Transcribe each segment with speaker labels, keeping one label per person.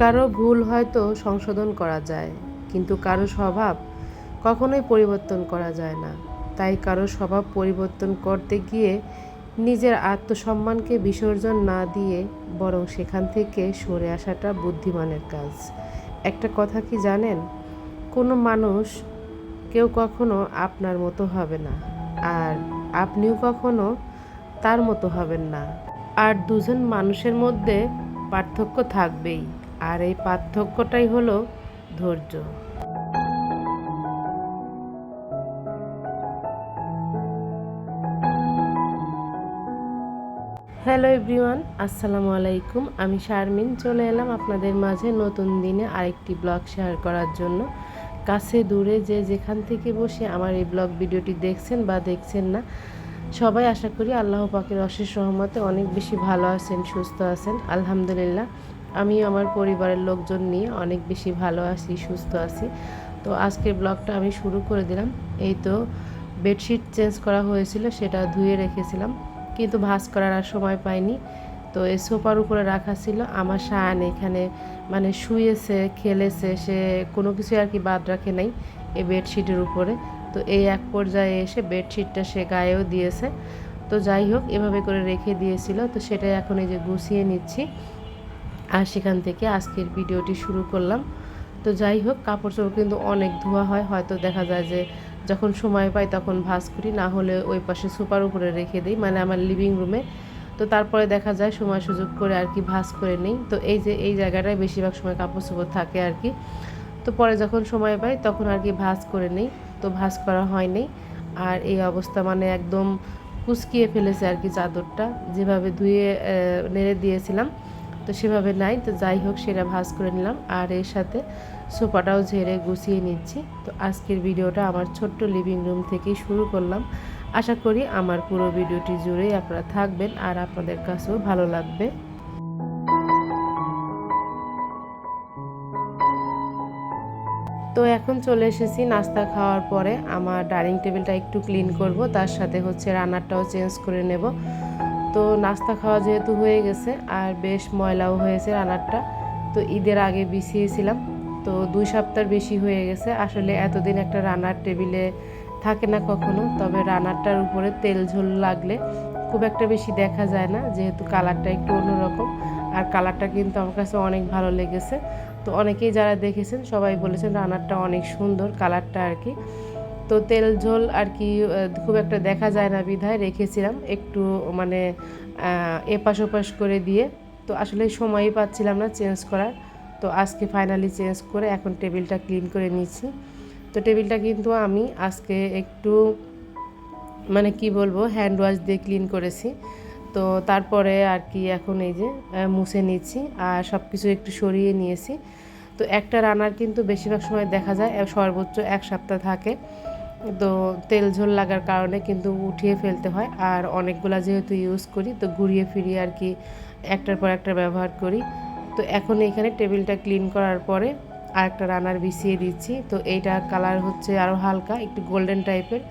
Speaker 1: কারও ভুল হয়তো সংশোধন করা যায়, কিন্তু কারও স্বভাব কখনোই পরিবর্তন করা যায় না। তাই কারও স্বভাব পরিবর্তন করতে গিয়ে নিজের আত্মসম্মানকে বিসর্জন না দিয়ে বরং সেখান থেকে সরে আসাটা বুদ্ধিমানের কাজ। একটা কথা কি জানেন? কোনো মানুষ কেউ কখনো আপনার মতো হবে না, আর আপনিও কখনো তার মতো হবেন না। আর দুজন মানুষের মধ্যে পার্থক্য থাকবেই। আর এই পার্থক্যটাই হলো ধৈর্য। হ্যালো এভরিওয়ান, আসসালামু আলাইকুম। আমি শারমিন, চলে এলাম আপনাদের মাঝে নতুন দিনে আরেকটি ব্লগ শেয়ার করার জন্য। কাছে দূরে যে যেখান থেকে বসে আমার এই ব্লগ ভিডিওটি দেখছেন বা দেখছেন না, সবাই আশা করি আল্লাহ পাকের অশেষ রহমতে অনেক বেশি ভালো আছেন, সুস্থ আছেন। আলহামদুলিল্লাহ। আমি আমার পরিবারের লোকজন নিয়ে অনেক বেশি ভালো আছি, সুস্থ আছি। তো আজকের ব্লগটা আমি শুরু করে দিলাম। এই তো বেডশিট চেঞ্জ করা হয়েছিল, সেটা ধুয়ে রেখেছিলাম। কিন্তু ভাঁজ করার আর সময় পাইনি। তো এই সোফার উপরে রাখা ছিল। আমার শান এখানে মানে শুয়েছে, খেলেছে, সে কোনো কিছু আর কি বাদ রাখে নাই এই বেডশিটের উপরে। তো এই এক পর্যায়ে এসে বেডশিটটা সে গায়েও দিয়েছে। তো যাই হোক, এভাবে করে রেখে দিয়েছিল। তো সেটাই এখন এই যে গুছিয়ে নিচ্ছি। আর সেখান থেকে আজকের ভিডিওটি শুরু করলাম। তো যাই হোক, কাপড় চোপড় কিন্তু অনেক ধোয়া হয়। হয়তো দেখা যায় যে যখন সময় পাই তখন ভাঁজ করি, না হলে ওই পাশে সুপার উপরে রেখে দিই মানে আমার লিভিং রুমে তো তারপরে দেখা যায় সময় সুযোগ করে আর কি ভাঁজ করে নিই। তো এই যে, এই জায়গাটায় বেশিরভাগ সময় কাপড় চোপড় থাকে আর কি। তো পরে যখন সময় পাই তখন আর কি ভাঁজ করে নিই। তো ভাঁজ করা হয়নি। আর এই অবস্থা মানে একদম কুচকিয়ে ফেলেছে আর কি চাদরটা। যেভাবে ধুয়ে নেড়ে দিয়েছিলাম তো সেভাবে নাই, তো যাই হোক সেটা ভাজ করে নিলাম। আর এর সাথে সোফাটাও ঝেড়ে গুছিয়ে নিচ্ছি। তো আজকের ভিডিওটা আমার ছোট্ট লিভিং রুম থেকেই শুরু করলাম। আশা করি আমার পুরো ভিডিওটি জুড়েই আপনারা থাকবেন আর আপনাদের কাছেও ভালো লাগবে। তো এখন চলে এসেছি নাস্তা খাওয়ার পরে। আমার ডাইনিং টেবিলটা একটু ক্লিন করব, তার সাথে হচ্ছে রান্নাটাও চেঞ্জ করে নেব। তো নাস্তা খাওয়া যেহেতু হয়ে গেছে, আর বেশ ময়লাও হয়েছে রান্নারটা। তো ঈদের আগে বিছিয়েছিলাম, তো দুই সপ্তাহ বেশি হয়ে গেছে। আসলে এতদিন একটা রান্নার টেবিলে থাকে না কখনো, তবে রান্নারটার উপরে তেল ঝোল লাগলে খুব একটা বেশি দেখা যায় না, যেহেতু কালারটা একটু অন্যরকম। আর কালারটা কিন্তু আমার কাছে অনেক ভালো লেগেছে। তো অনেকেই যারা দেখেছেন সবাই বলেছেন রান্নারটা অনেক সুন্দর, কালারটা আর কি। তো তেল, ঝোল আর কি খুব একটা দেখা যায় না বিধায় রেখেছিলাম একটু মানে এপাশ ওপাশ করে দিয়ে। তো আসলে সময়ই পাচ্ছিলাম না চেঞ্জ করার। তো আজকে ফাইনালি চেঞ্জ করে এখন টেবিলটা ক্লিন করে নিচ্ছি তো টেবিলটা কিন্তু আমি আজকে একটু মানে কি বলব হ্যান্ড ওয়াশ দিয়ে ক্লিন করেছি। তো তারপরে আর কি এখন এই যে মুছে নিচ্ছি আর সব কিছু একটু সরিয়ে নিয়েছি। তো একটা রান্নার কিন্তু বেশিরভাগ সময় দেখা যায় সর্বোচ্চ এক সপ্তাহ থাকে। তো তেল ঝোল লাগার কারণে কিন্তু উঠিয়ে ফেলতে হয়। আর অনেকগুলা যেহেতু ইউজ করি, তো ঘুরিয়ে ফিরিয়ে আর কি একটার পর একটা ব্যবহার করি। তো এখন এখানে টেবিলটা ক্লিন করার পরে আর একটা রানার বিছিয়ে দিচ্ছি। তো এইটা কালার হচ্ছে আরও হালকা, একটু গোল্ডেন টাইপের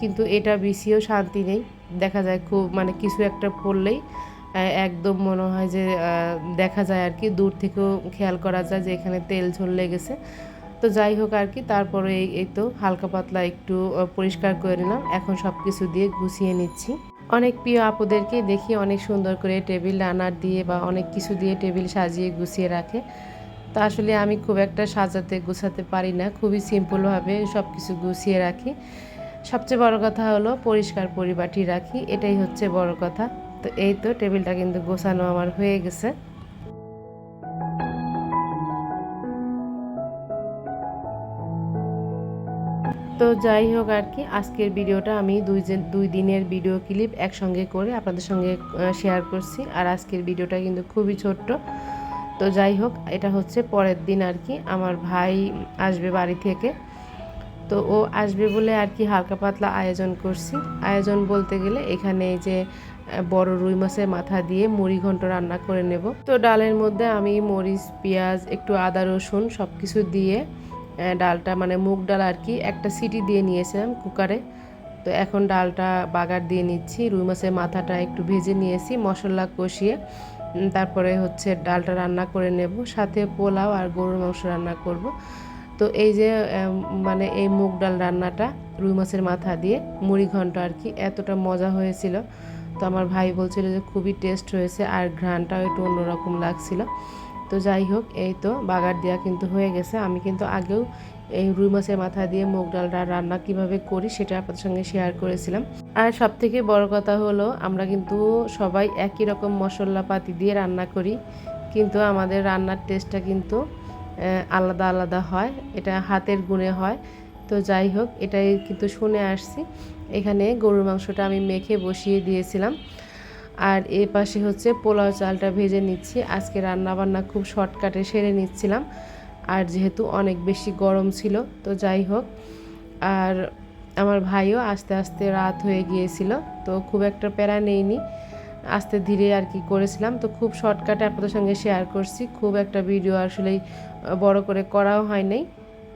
Speaker 1: কিন্তু এটা বিছিয়েও শান্তি নেই। দেখা যায় খুব মানে কিছু একটা পড়লেই একদম মনে হয় যে দেখা যায় আর কি। দূর থেকেও খেয়াল করা যায় যে এখানে তেল ঝোল লেগেছে। তো যাই হোক আর কি, তারপরে এই তো হালকা পাতলা একটু পরিষ্কার করে নিলাম। এখন সব কিছু দিয়ে গুছিয়ে নিচ্ছি। অনেক প্রিয় আপুদেরকে দেখি অনেক সুন্দর করে টেবিল রানার দিয়ে বা অনেক কিছু দিয়ে টেবিল সাজিয়ে গুছিয়ে রাখে। তা আসলে আমি খুব একটা সাজাতে, গুছাতে পারি না। খুবই সিম্পলভাবে সব কিছু গুছিয়ে রাখি। সবচেয়ে বড় কথা হলো পরিষ্কার পরিবাটি রাখি। এটাই হচ্ছে বড় কথা। তো এই তো টেবিলটা কিন্তু গোছানো আমার হয়ে গেছে। তো যাই হোক আর কি, আজকের ভিডিওটা আমি দুই দুই দিনের ভিডিও ক্লিপ একসঙ্গে করে আপনাদের সঙ্গে শেয়ার করছি। আর আজকের ভিডিওটা কিন্তু খুবই ছোট্ট। তো যাই হোক, এটা হচ্ছে পরের দিন আর কি, আমার ভাই আসবে বাড়ি থেকে। তো ও আসবে বলে আর কি হালকা পাতলা আয়োজন করছি। আয়োজন বলতে গেলে এখানে যে বড় রুই মাছের মাথা দিয়ে মুড়ি ঘন্ট রান্না করে নেব। তো ডালের মধ্যে আমি মরিচ, পেঁয়াজ, একটু আদা, রসুন সব কিছু দিয়ে ডালটা মানে মুগ ডাল আর কি, একটা সিটি দিয়ে নিয়েছিলাম কুকারে। তো এখন ডালটা বাগার দিয়ে নিচ্ছি, রুই মাছের মাথাটা একটু ভেজে নিয়েছি, মশলা কষিয়ে। তারপরে হচ্ছে ডালটা রান্না করে নেব, সাথে পোলাও আর গরুর মাংস রান্না করব। তো এই যে মানে এই মুগ ডাল রান্নাটা রুই মাছের মাথা দিয়ে, মুড়ি ঘন্ট আর কি, এতটা মজা হয়েছিল। তো আমার ভাই বলছিল যে খুবই টেস্ট হয়েছে আর ঘ্রাণটাও একটু অন্যরকম লাগছিল। তো যাই হোক, এই তো বাগার দেওয়া কিন্তু হয়ে গেছে। আমি কিন্তু আগেও এই রুই মাছের মাথা দিয়ে মুগ ডালটা রান্না কীভাবে করি সেটা আপনাদের সঙ্গে শেয়ার করেছিলাম। আর সব থেকে বড় কথা হলো, আমরা কিন্তু সবাই একই রকম মশলাপাতি দিয়ে রান্না করি, কিন্তু আমাদের রান্নার টেস্টটা কিন্তু আলাদা আলাদা হয়, এটা হাতের গুণে হয়। তো যাই হোক, এটাই কিন্তু শুনে আসছি। এখানে গরুর মাংসটা আমি মেখে বসিয়ে দিয়েছিলাম। আর এ পাশে হচ্ছে পোলাও চালটা ভেজে নিচ্ছি। আজকে রান্না বান্না খুব শর্টকাটে সেরে নিচ্ছিলাম। আর যেহেতু অনেক বেশি গরম ছিল, তো যাই হোক। আর আমার ভাইও আস্তে আস্তে রাত হয়ে গিয়েছিল, তো খুব একটা প্যারা নেইনি। আস্তে ধীরে আর কি করেছিলাম। তো খুব শর্টকাটে আপনাদের সঙ্গে শেয়ার করছি। খুব একটা ভিডিও আসলেই বড় করে করাও হয় নাই।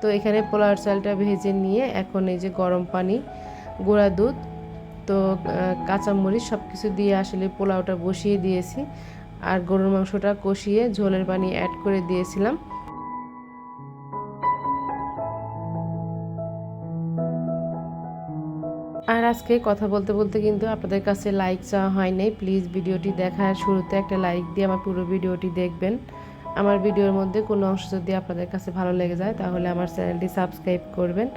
Speaker 1: তো এখানে পোলাওর চালটা ভেজে নিয়ে এখন এই যে গরম পানি, গুঁড়া দুধ তো কাঁচামরিচ সব কিছু দিয়ে আসলে পোলাওটা বসিয়ে দিয়েছি। আর গরুর মাংসটা কষিয়ে ঝোলের পানি অ্যাড করে দিয়েছিলাম। আর আজকে কথা বলতে বলতে কিন্তু আপনাদের কাছে লাইক চাওয়া হয় নাই প্লিজ ভিডিওটি দেখার শুরুতে একটা লাইক দিয়ে আমার পুরো ভিডিওটি দেখবেন। আমার ভিডিওর মধ্যে কোনো অংশ যদি আপনাদের কাছে ভালো লেগে যায়, তাহলে আমার চ্যানেলটি সাবস্ক্রাইব করবেন।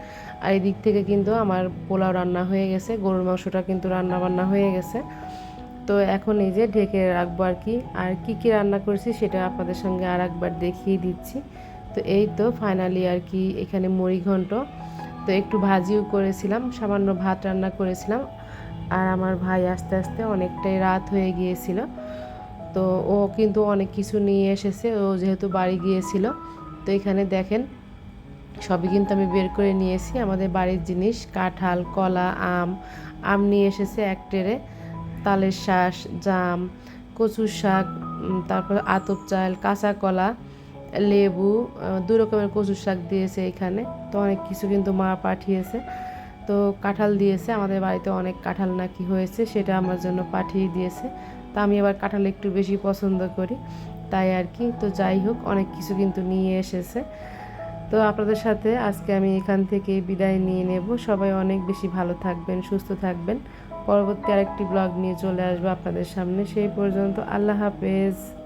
Speaker 1: আর এই দিক থেকে কিন্তু আমার পোলাও রান্না হয়ে গেছে, গরুর মাংসটা কিন্তু রান্না বান্না হয়ে গেছে। তো এখন এই যে ঢেকে রাখব আর কি আর কি কি রান্না করেছি সেটা আপনাদের সঙ্গে আর একবার দেখিয়ে দিচ্ছি। তো এই তো ফাইনালি আর কি এখানে মুড়ি ঘন্ট। তো একটু ভাজিও করেছিলাম, সামান্য ভাত রান্না করেছিলাম। আর আমার ভাই আস্তে আস্তে অনেকটাই রাত হয়ে গিয়েছিল। তো ও কিন্তু অনেক কিছু নিয়ে এসেছে। ও যেহেতু বাড়ি গিয়েছিল, তো এখানে দেখেন, সবই কিন্তু আমি বের করে নিয়েছি। আমাদের বাড়ির জিনিস, কাঁঠাল, কলা, আম আম নিয়ে এসেছে এক টেরে তালের শাঁস, জাম, কচুর শাক তারপর আতপ চাল, কাঁচা কলা, লেবু দুই রকমের কচুর শাক দিয়েছে এখানে। তো অনেক কিছু কিন্তু মা পাঠিয়েছে। তো কাঁঠাল দিয়েছে। আমাদের বাড়িতে অনেক কাঁঠাল নাকি হয়েছে, সেটা আমার জন্য পাঠিয়ে দিয়েছে। তা আমি আবার কাঁঠাল একটু বেশি পছন্দ করি, তাই আর কি। তো যাই হোক, অনেক কিছু কিন্তু নিয়ে এসেছে। তো আপনাদের সাথে আজকে আমি এখান থেকে বিদায় নিয়ে নেব। সবাই অনেক বেশি ভালো থাকবেন, সুস্থ থাকবেন। পরবর্তী আরেকটি ব্লগ নিয়ে চলে আসব আপনাদের সামনে। সেই পর্যন্ত আল্লাহ হাফেজ।